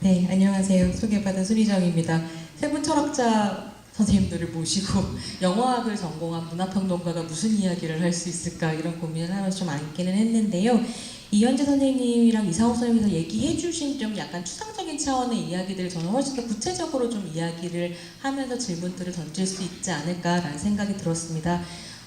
네, 안녕하세요. 소개받은 손희정입니다. 세 분 철학자 선생님들을 모시고 영어학을 전공한 문화평론가가 무슨 이야기를 할 수 있을까 이런 고민을 하면서 좀 앉기는 했는데요. 이현재 선생님이랑 이상호 선생님께서 얘기해 주신 좀 약간 추상적인 차원의 이야기들을 저는 훨씬 더 구체적으로 좀 이야기를 하면서 질문들을 던질 수 있지 않을까라는 생각이 들었습니다.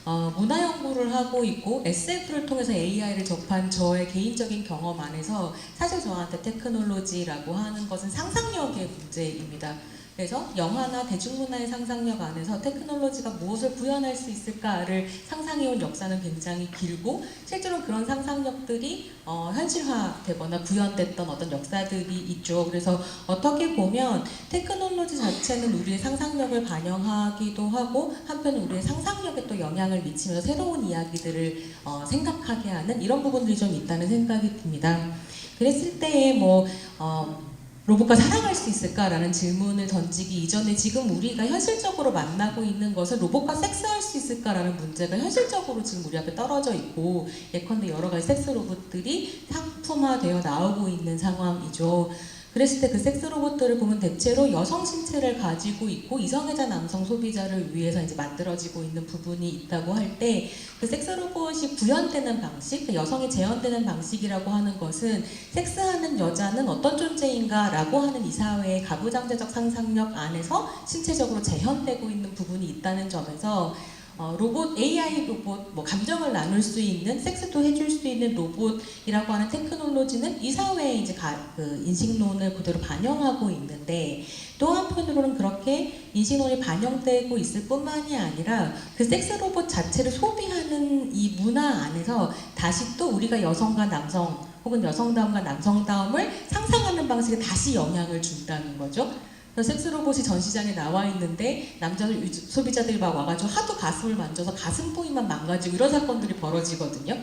어, 문화 연구를 하고 있고 SF를 통해서 AI를 접한 저의 개인적인 경험 안에서 사실 저한테 테크놀로지라고 하는 것은 상상력의 문제입니다. 그래서 영화나 대중문화의 상상력 안에서 테크놀로지가 무엇을 구현할 수 있을까를 상상해온 역사는 굉장히 길고 실제로 그런 상상력들이 어, 현실화되거나 구현됐던 어떤 역사들이 있죠. 그래서 어떻게 보면 테크놀로지 자체는 우리의 상상력을 반영하기도 하고 한편 우리의 상상력에 또 영향을 미치면서 새로운 이야기들을 어, 생각하게 하는 이런 부분들이 좀 있다는 생각이 듭니다. 그랬을 때에 뭐 어, 로봇과 사랑할 수 있을까라는 질문을 던지기 이전에 지금 우리가 현실적으로 만나고 있는 것은 로봇과 섹스할 수 있을까라는 문제가 현실적으로 지금 우리 앞에 떨어져 있고 예컨대 여러 가지 섹스 로봇들이 상품화되어 나오고 있는 상황이죠. 그랬을 때 그 섹스 로봇들을 보면 대체로 여성 신체를 가지고 있고 이성애자 남성 소비자를 위해서 이제 만들어지고 있는 부분이 있다고 할 때 그 섹스 로봇이 구현되는 방식, 그 여성이 재현되는 방식이라고 하는 것은 섹스하는 여자는 어떤 존재인가라고 하는 이 사회의 가부장제적 상상력 안에서 신체적으로 재현되고 있는 부분이 있다는 점에서 어, 로봇, AI 로봇, 뭐 감정을 나눌 수 있는, 섹스도 해줄 수 있는 로봇이라고 하는 테크놀로지는 이 사회의 이제 가, 그 인식론을 그대로 반영하고 있는데 또 한편으로는 그렇게 인식론이 반영되고 있을 뿐만이 아니라 그 섹스 로봇 자체를 소비하는 이 문화 안에서 다시 또 우리가 여성과 남성 혹은 여성다움과 남성다움을 상상하는 방식에 다시 영향을 준다는 거죠. 그래서 섹스 로봇이 전 시장에 나와 있는데 유저- 소비자들이 막 와가지고 하도 가슴을 만져서 가슴 부위만 망가지고 이런 사건들이 벌어지거든요.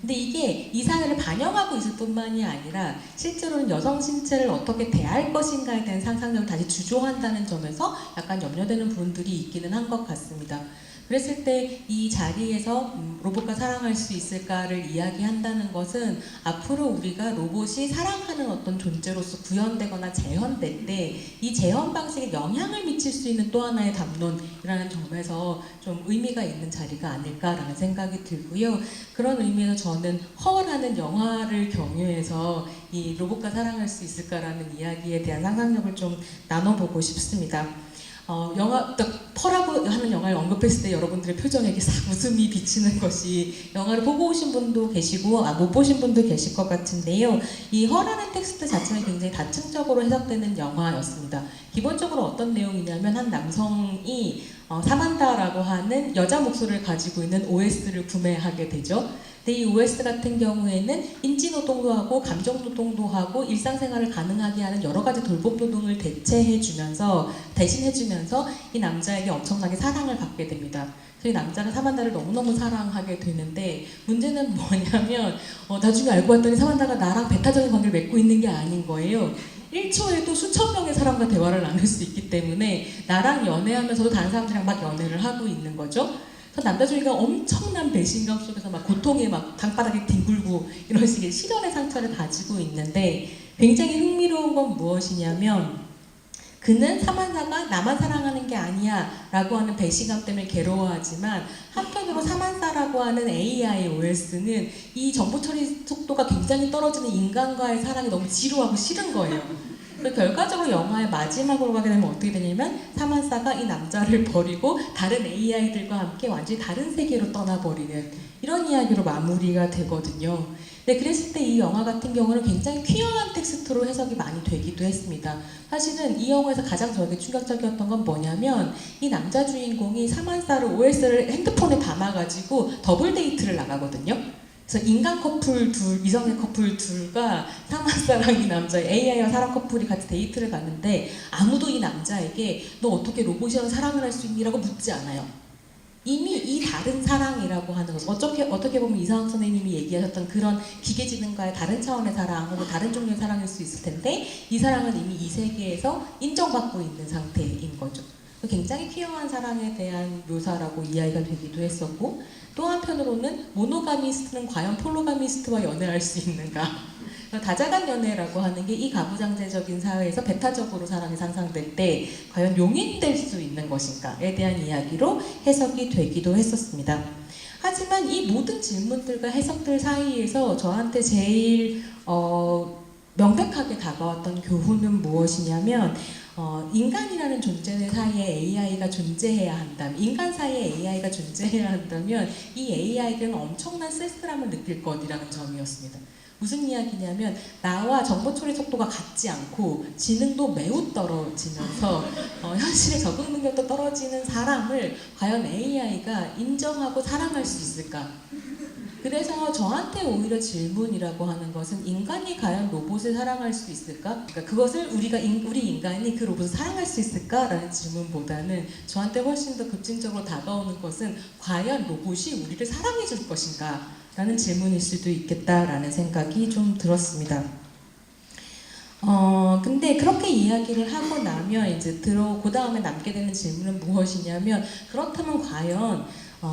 근데 이게 이 사회를 반영하고 있을 뿐만이 아니라 실제로는 여성 신체를 어떻게 대할 것인가에 대한 상상력을 다시 주조한다는 점에서 약간 염려되는 부분들이 있기는 한 것 같습니다. 그랬을 때 이 자리에서 음, 로봇과 사랑할 수 있을까를 이야기한다는 것은 앞으로 우리가 로봇이 사랑하는 어떤 존재로서 구현되거나 재현될 때 이 재현 방식에 영향을 미칠 수 있는 또 하나의 담론이라는 점에서 좀 의미가 있는 자리가 아닐까라는 생각이 들고요. 그런 의미에서 저는 허라는 영화를 경유해서 이 로봇과 사랑할 수 있을까라는 이야기에 대한 상상력을 좀 나눠보고 싶습니다. 어, 영화, 딱 펄하고 하는 영화를 언급했을 때 여러분들의 표정에게 싹 웃음이 비치는 것이 영화를 보고 오신 분도 계시고 아, 못 보신 분도 계실 것 같은데요. 이 허라는 텍스트 자체는 굉장히 다층적으로 해석되는 영화였습니다. 기본적으로 어떤 내용이냐면 한 남성이 어, 사만다라고 하는 여자 목소리를 가지고 있는 OS를 구매하게 되죠. 근데 이 OS 같은 경우에는 인지 노동도 하고 감정 노동도 하고 일상생활을 가능하게 하는 여러 가지 돌봄 노동을 대체해 주면서 대신해 주면서 이 남자에게 엄청나게 사랑을 받게 됩니다. 이 남자가 사만다를 너무너무 사랑하게 되는데 문제는 뭐냐면 어, 나중에 알고 봤더니 사만다가 나랑 배타적인 관계를 맺고 있는 게 아닌 거예요. 1초에도 수천 명의 사람과 대화를 나눌 수 있기 때문에 나랑 연애하면서도 다른 사람들이랑 막 연애를 하고 있는 거죠. 그래서 남자 주위가 엄청난 배신감 속에서 막 고통에 막 방바닥에 뒹굴고 이런 식의 시련의 상처를 가지고 있는데 굉장히 흥미로운 건 무엇이냐면 그는 사만사가 나만 사랑하는 게 아니야 라고 하는 배신감 때문에 괴로워하지만 한편으로 사만사라고 하는 AI OS는 이 정보 처리 속도가 굉장히 떨어지는 인간과의 사랑이 너무 지루하고 싫은 거예요. 결과적으로 영화의 마지막으로 가게 되면 어떻게 되냐면 사만사가 이 남자를 버리고 다른 AI들과 함께 완전히 다른 세계로 떠나버리는 이런 이야기로 마무리가 되거든요. 네, 그랬을 때 이 영화 같은 경우는 굉장히 퀴어한 텍스트로 해석이 많이 되기도 했습니다. 사실은 이 영화에서 가장 저에게 충격적이었던 건 뭐냐면 이 남자 주인공이 사만사를 OS를 핸드폰에 담아가지고 더블 데이트를 나가거든요. 그래서 인간 커플 둘, 이성의 커플 둘과 사만사랑 이 남자 AI와 사람 커플이 같이 데이트를 갔는데 아무도 이 남자에게 너 어떻게 로봇이랑 사랑을 할 수 있니라고 묻지 않아요. 이미 이 다른 사랑이라고 하는 것, 어떻게 어떻게 보면 이상학 선생님이 얘기하셨던 그런 기계지능과의 다른 차원의 사랑 혹은 다른 종류의 사랑일 수 있을 텐데 이 사랑은 이미 이 세계에서 인정받고 있는 상태인 거죠. 굉장히 퀴어한 사랑에 대한 묘사라고 이야기가 되기도 했었고 또 한편으로는 모노가미스트는 과연 폴로가미스트와 연애할 수 있는가? 다자간 연애라고 하는 게 이 가부장제적인 사회에서 배타적으로 사람이 상상될 때 과연 용인될 수 있는 것인가에 대한 이야기로 해석이 되기도 했었습니다. 하지만 이 모든 질문들과 해석들 사이에서 저한테 제일 어, 명백하게 다가왔던 교훈은 무엇이냐면 어, 인간이라는 존재 사이에 AI가 존재해야 한다면 인간 사이에 AI가 존재해야 한다면 이 AI는 엄청난 쓸쓸함을 느낄 것이라는 점이었습니다. 무슨 이야기냐면 나와 정보 처리 속도가 같지 않고 지능도 매우 떨어지면서 어, 현실의 적응 능력도 떨어지는 사람을 과연 AI가 인정하고 사랑할 수 있을까? 그래서 저한테 오히려 질문이라고 하는 것은 인간이 과연 로봇을 사랑할 수 있을까? 그러니까 그것을 우리가 인, 우리 인간이 그 로봇을 사랑할 수 있을까라는 질문보다는 저한테 훨씬 더 급진적으로 다가오는 것은 과연 로봇이 우리를 사랑해 줄 것인가? 라는 질문일 수도 있겠다라는 생각이 좀 들었습니다. 어, 근데 그렇게 이야기를 하고 나면 이제 들어, 그 다음에 남게 되는 질문은 무엇이냐면 그렇다면 과연 어,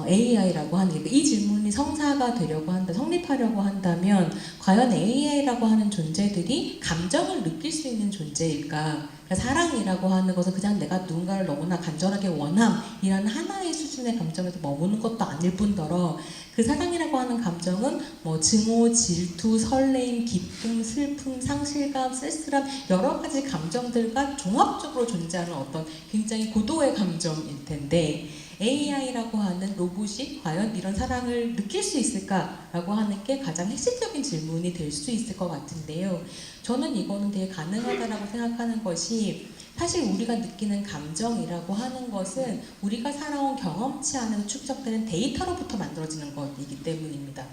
AI라고 하는 게이 질문이 성사가 되려고 한다, 성립하려고 한다면 과연 AI라고 하는 존재들이 감정을 느낄 수 있는 존재일까? 그러니까 사랑이라고 하는 것은 그냥 내가 누군가를 너무나 간절하게 원함이라는 하나의 수준의 감정에서 머무는 것도 아닐 뿐더러 그 사랑이라고 하는 감정은 뭐 증오, 질투, 설레임, 기쁨, 슬픔, 상실감, 쓸쓸함 여러 가지 감정들과 종합적으로 존재하는 어떤 굉장히 고도의 감정일 텐데 AI라고 하는 로봇이 과연 이런 사랑을 느낄 수 있을까라고 하는 게 가장 핵심적인 질문이 될 수 있을 것 같은데요. 저는 이거는 되게 가능하다라고 생각하는 것이 사실 우리가 느끼는 감정이라고 하는 것은 우리가 살아온 경험치 안에서 축적되는 데이터로부터 만들어지는 것이기 때문입니다.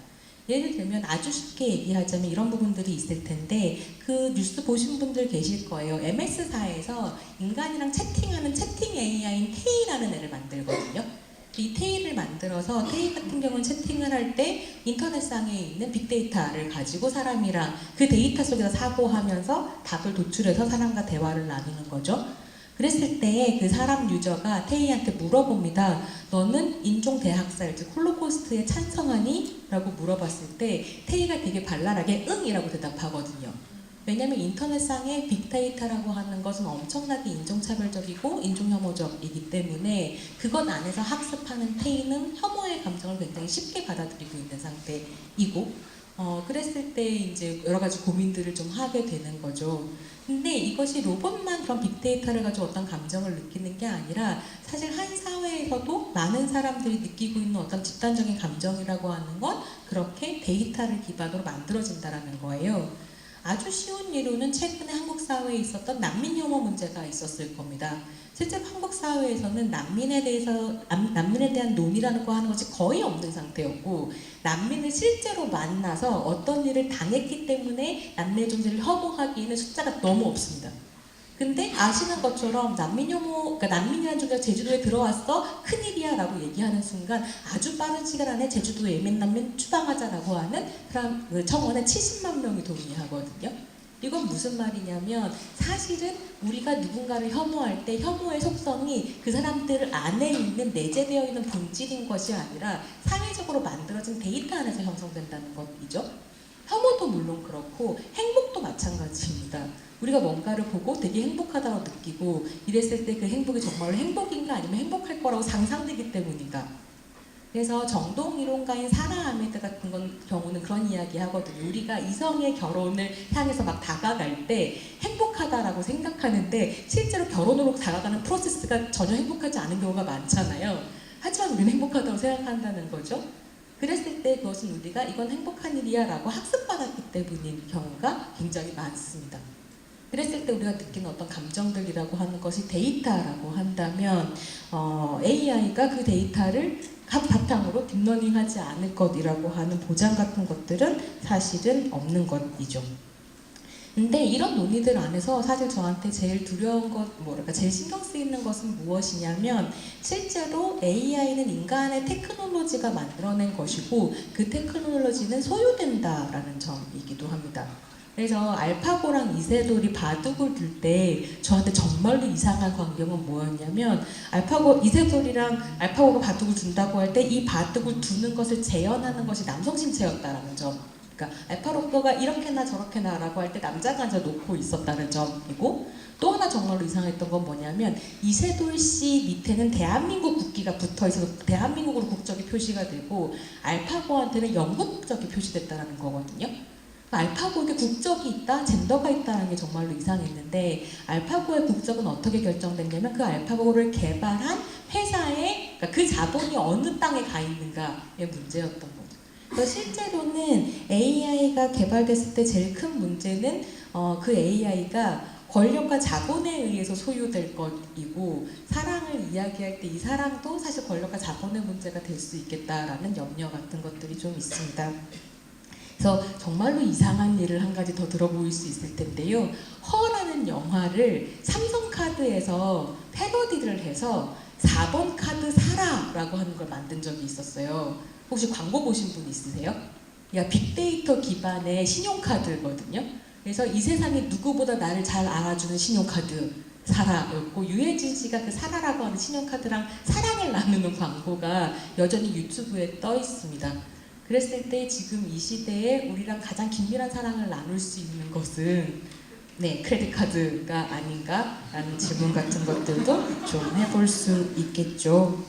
예를 들면 아주 쉽게 얘기하자면 이런 부분들이 있을 텐데 그 뉴스 보신 분들 계실 거예요. MS사에서 인간이랑 채팅하는 채팅 AI인 테이라는 애를 만들거든요. 이 테이를 만들어서 테이 같은 경우는 채팅을 할 때 인터넷상에 있는 빅데이터를 가지고 사람이랑 그 데이터 속에서 사고하면서 답을 도출해서 사람과 대화를 나누는 거죠. 그랬을 때 그 사람 유저가 테이한테 물어봅니다. 너는 인종 대학살, 즉 홀로코스트에 찬성하니? 라고 물어봤을 때 테이가 되게 발랄하게 응이라고 대답하거든요. 왜냐하면 인터넷상의 빅데이터라고 하는 것은 엄청나게 인종차별적이고 인종혐오적이기 때문에 그것 안에서 학습하는 테이는 혐오의 감정을 굉장히 쉽게 받아들이고 있는 상태이고 어, 그랬을 때 이제 여러 가지 고민들을 좀 하게 되는 거죠. 근데 이것이 로봇만 그런 빅데이터를 가지고 어떤 감정을 느끼는 게 아니라 사실 한 사회에서도 많은 사람들이 느끼고 있는 어떤 집단적인 감정이라고 하는 건 그렇게 데이터를 기반으로 만들어진다라는 거예요. 아주 쉬운 예로는 최근에 한국 사회에 있었던 난민 혐오 문제가 있었을 겁니다. 실제 한국 사회에서는 난민에 대해서 남- 난민에 대한 논의라는 거 하는 것이 거의 없는 상태였고 난민을 실제로 만나서 어떤 일을 당했기 때문에 난민의 존재를 혐오하기에는 숫자가 너무 없습니다. 근데 아시는 것처럼 난민 혐오, 그러니까 난민이라는 존재가 제주도에 들어왔어 큰일이야 라고 얘기하는 순간 아주 빠른 시간 안에 제주도 예민 난민 추방하자라고 하는 그 청원에 70만 명이 동의하거든요. 이건 무슨 말이냐면 사실은 우리가 누군가를 혐오할 때 혐오의 속성이 그 사람들 안에 있는 내재되어 있는 본질인 것이 아니라 사회적으로 만들어진 데이터 안에서 형성된다는 것이죠. 혐오도 물론 그렇고 행복도 마찬가지입니다. 우리가 뭔가를 보고 되게 행복하다고 느끼고 이랬을 때 그 행복이 정말로 행복인가 아니면 행복할 거라고 상상되기 때문인가. 그래서 정동 이론가인 사라 아메드 같은 건 경우는 그런 이야기 하거든요. 우리가 이성의 결혼을 향해서 막 다가갈 때 행복하다라고 생각하는데 실제로 결혼으로 다가가는 프로세스가 전혀 행복하지 않은 경우가 많잖아요. 하지만 우리는 행복하다고 생각한다는 거죠. 그랬을 때 그것은 우리가 이건 행복한 일이야 라고 학습받았기 때문인 경우가 굉장히 많습니다. 그랬을 때 우리가 느끼는 어떤 감정들이라고 하는 것이 데이터라고 한다면 어, AI가 그 데이터를 각 바탕으로 딥러닝하지 않을 것이라고 하는 보장 같은 것들은 사실은 없는 것이죠. 근데 이런 논의들 안에서 사실 저한테 제일 두려운 것, 뭐랄까, 제일 신경 쓰이는 것은 무엇이냐면 실제로 AI는 인간의 테크놀로지가 만들어낸 것이고 그 테크놀로지는 소유된다라는 점이기도 합니다. 그래서 알파고랑 이세돌이 바둑을 둘 때 저한테 정말로 이상한 광경은 뭐였냐면 알파고 이세돌이랑 알파고가 바둑을 둔다고 할 때 이 바둑을 두는 것을 재현하는 것이 남성 신체였다라는 점. 그러니까 알파로커가 이렇게나 저렇게나라고 할 때 남자가 앉아 놓고 있었다는 점이고 또 하나 정말로 이상했던 건 뭐냐면 이세돌 씨 밑에는 대한민국 국기가 붙어 있어서 대한민국으로 국적이 표시가 되고 알파고한테는 영국 국적이 표시됐다는 거거든요. 알파고에게 국적이 있다, 젠더가 있다는 게 정말로 이상했는데 알파고의 국적은 어떻게 결정됐냐면 그 알파고를 개발한 회사의 그러니까 그 자본이 어느 땅에 가 있는가의 문제였던 거죠. 그래서 실제로는 AI가 개발됐을 때 제일 큰 문제는 어, 그 AI가 권력과 자본에 의해서 소유될 것이고 사랑을 이야기할 때 이 사랑도 사실 권력과 자본의 문제가 될 수 있겠다라는 염려 같은 것들이 좀 있습니다. 그래서 정말로 이상한 일을 한 가지 더 들어보일 수 있을 텐데요. 허라는 영화를 삼성카드에서 패러디를 해서 4번 카드 사라라고 하는 걸 만든 적이 있었어요. 혹시 광고 보신 분 있으세요? 야 빅데이터 기반의 신용카드거든요. 그래서 이 세상에 누구보다 나를 잘 알아주는 신용카드 사라였고 유해진 씨가 그 사라라고 하는 신용카드랑 사랑을 나누는 광고가 여전히 유튜브에 떠 있습니다. 그랬을 때 지금 이 시대에 우리랑 가장 긴밀한 사랑을 나눌 수 있는 것은 네 크레딧 카드가 아닌가라는 질문 같은 것들도 좀 해볼 수 있겠죠.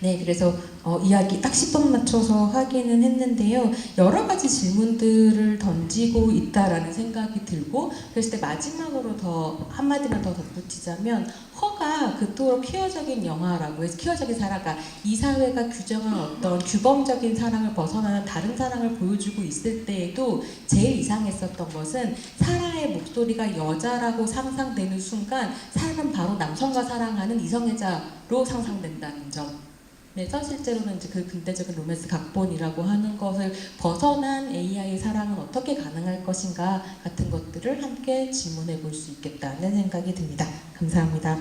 네, 그래서 어, 이야기 딱 10분 맞춰서 하기는 했는데요. 여러 가지 질문들을 던지고 있다라는 생각이 들고 그랬을 때 마지막으로 더 한마디만 더 덧붙이자면 허가 그토록 퀴어적인 영화라고 해서 퀴어적인 사랑가 이 사회가 규정한 어떤 규범적인 사랑을 벗어나는 다른 사랑을 보여주고 있을 때에도 제일 이상했었던 것은 사라의 목소리가 여자라고 상상되는 순간 사람은 바로 남성과 사랑하는 이성애자로 상상된다는 점. 그래서 실제로는 이제 그 근대적인 로맨스 각본이라고 하는 것을 벗어난 AI의 사랑은 어떻게 가능할 것인가 같은 것들을 함께 질문해 볼 수 있겠다는 생각이 듭니다. 감사합니다.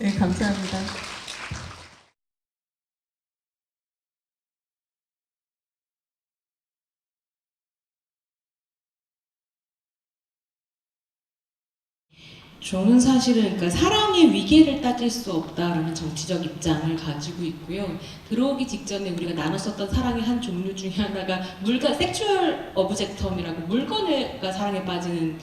네, 감사합니다. 저는 사실은 그러니까 사랑의 위계를 따질 수 없다라는 정치적 입장을 가지고 있고요. 들어오기 직전에 우리가 나눴었던 사랑의 한 종류 중에 하나가 물건, 섹슈얼 어브젝텀이라고 물건과 사랑에 빠지는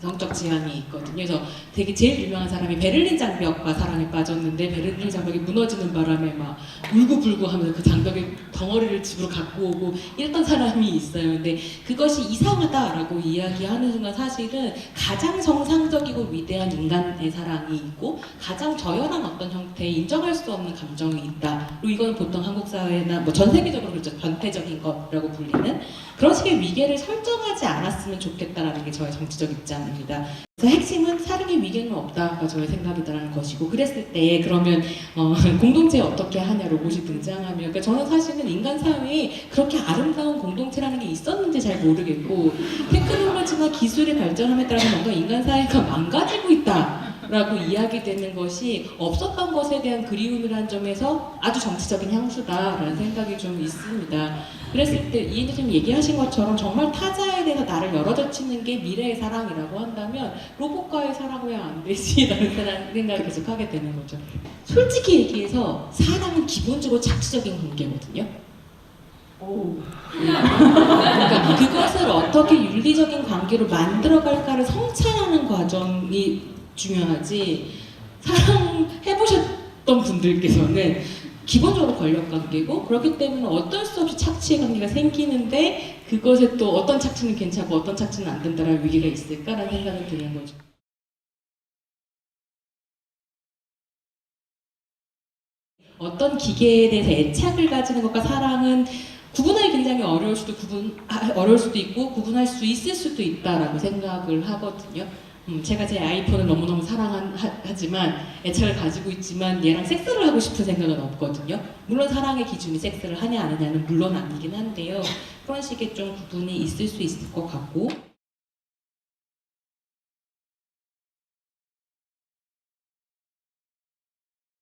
성적 지향이 있거든요. 그래서 되게 제일 유명한 사람이 베를린 장벽과 사랑에 빠졌는데 베를린 장벽이 무너지는 바람에 막 울고불고 하면서 그 장벽의 덩어리를 집으로 갖고 오고 이랬던 사람이 있어요. 근데 그것이 이상하다라고 이야기하는 순간 사실은 가장 정상적이고 위대한 인간의 사랑이 있고 가장 저열한 어떤 형태의 인정할 수 없는 감정이 있다. 그리고 이건 보통 한국 사회나 뭐 전 세계적으로 그렇죠. 변태적인 것이라고 불리는 그런 식의 위계를 설정하지 않았으면 좋겠다라는 게 저의 정치적 입장 입니다. 그래서 핵심은 사랑의 위계는 없다가 저의 생각이다라는 것이고 그랬을 때 그러면 어, 공동체 어떻게 하냐 로봇이 등장하면 그러니까 저는 사실은 인간 사회에 그렇게 아름다운 공동체라는 게 있었는지 잘 모르겠고 테크놀로지나 기술의 발전함에 따라서 뭔가 인간 사회가 망가지고 있다. 라고 이야기되는 것이 없었던 것에 대한 그리움이라는 점에서 아주 정치적인 향수다라는 생각이 좀 있습니다. 그랬을 때 이인재님 얘기하신 것처럼 정말 타자에 대해서 나를 열어젖히는 게 미래의 사랑이라고 한다면 로봇과의 사랑 왜 안 되지라는 생각- 생각을 계속 하게 되는 거죠. 솔직히 얘기해서 사랑은 기본적으로 착취적인 관계거든요. 그러니까 그것을 어떻게 윤리적인 관계로 만들어갈까를 성찰하는 과정이 중요하지 사랑 해보셨던 분들께서는 기본적으로 권력 관계고 그렇기 때문에 어쩔 수 없이 착취의 관계가 생기는데 그것에 또 어떤 착취는 괜찮고 어떤 착취는 안 된다라는 위기가 있을까라는 생각이 드는 거죠. 어떤 기계에 대해서 애착을 가지는 것과 사랑은 구분하기 굉장히 어려울 수도 구분 아, 어려울 수도 있고 구분할 수 있을 수도 있다라고 생각을 하거든요. 음, 제가 제 아이폰을 너무너무 사랑하지만 애착을 가지고 있지만 얘랑 섹스를 하고 싶은 생각은 없거든요. 물론 사랑의 기준이 섹스를 하냐 안 하냐는 물론 아니긴 한데요. 그런 식의 좀 구분이 있을 수 있을 것 같고